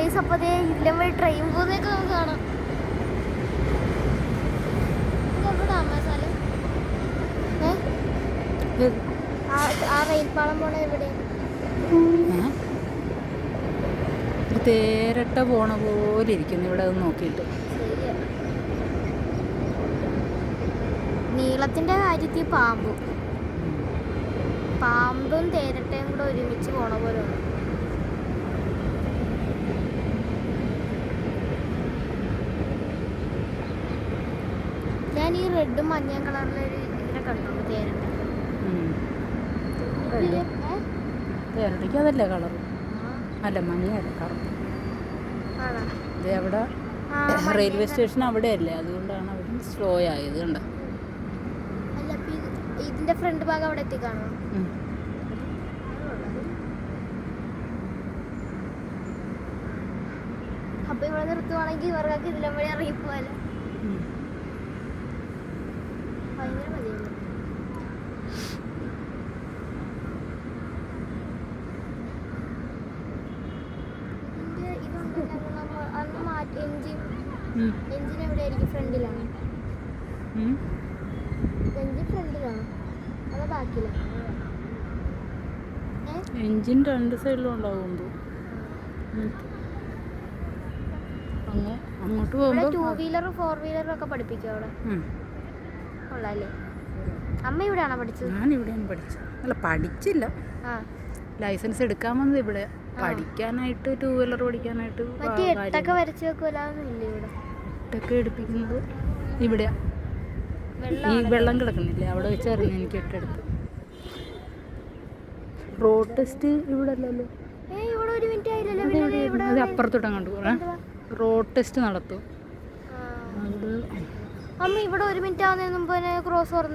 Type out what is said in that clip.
Guys അപ്പോൾ അതേ ഇല്ലം വഴി ട്രെയിൻ പോകുന്നതൊക്കെ നമുക്ക് കാണാം. ആ റെയിൽ പാളം പോണ എവിടെയാണ് തേരട്ട പോണ പോലെ ഇരിക്കുന്നു ഇവിടെ അത് നോക്കിയിട്ട്. നീളത്തിന്റെ കാര്യത്തിൽ പാമ്പും. പാമ്പും തേരട്ടയും കൂടെ ഒരുമിച്ച് പോണ പോലെ ഉണ്ട്. ഞാൻ ഈ റെഡും മഞ്ഞ കളറിലൊരു ഇതിനെ കണ്ടു തേരട്ട. തേരട്ടയ്ക്ക് അതല്ലേ കളർ അല്ല മഞ്ഞയല്ല കളർ? ഇത് അവിടെ റെയിൽവേ സ്റ്റേഷൻ സ്റ്റേഷൻ അവിടെയല്ലേ? അതുകൊണ്ടാണ് അവിടെ സ്ലോ ആയത് കണ്ട. അല്ല ഇതിന്റെ ഫ്രണ്ട് ഭാഗം അവിടെ എത്തിക്കാണോ? അപ്പൊ ഇവിടെ നിർത്തുവാണെങ്കിൽ ഇവർക്കൊക്കെ ഇതിലും വഴി ഇറങ്ങി പോവാലോ എഞ്ചിൻ എഞ്ചിൻ എവിടെയായിരിക്കും ഫ്രണ്ടിലാണ് എഞ്ചിൻ ഫ്രണ്ടിലാണോ അതോ ബാക്കിലാണ് എഞ്ചിൻ രണ്ട് സൈഡിലും ഉണ്ടാകും അങ്ങോട്ട് ഇവിടെ ടൂ പോകുമ്പോൾ വീലറും ഫോർ വീലറും ഒക്കെ പഠിപ്പിക്കും അവിടെ. കൊള്ളാല്ലേ അമ്മ ഇവിടെയാണോ പഠിച്ചത്? ഞാൻ ഇവിടെയാണ് പഠിച്ചത്. അല്ല പഠിച്ചില്ല. ലൈസൻസ് എടുക്കാൻ വന്നത് ഇവിടെ. പഠിക്കാനായിട്ട് ടൂ വീലർ പഠിക്കാനായിട്ട് എട്ടൊക്കെ വരച്ച് വെക്കൂലെന്നില്ല ഇവിടെ? എട്ടൊക്കെ എടുപ്പിക്കുന്നത് ഇവിടെയാ ഈ വെള്ളം കിടക്കുന്നില്ല? അവിടെ അവിടെ അറിഞ്ഞു എനിക്ക് എട്ടെടുത്ത്. റോഡ് ടെസ്റ്റ് ഇവിടെ അല്ലല്ലോ? അത് അപ്പുറത്തോട്ടം കണ്ടു റോഡ് ടെസ്റ്റ് നടത്തും. അത് അമ്മ ഇവിടെ ഒരു മിനിറ്റ് ആവുന്നതിന് മുമ്പ് തന്നെ ക്രോസ്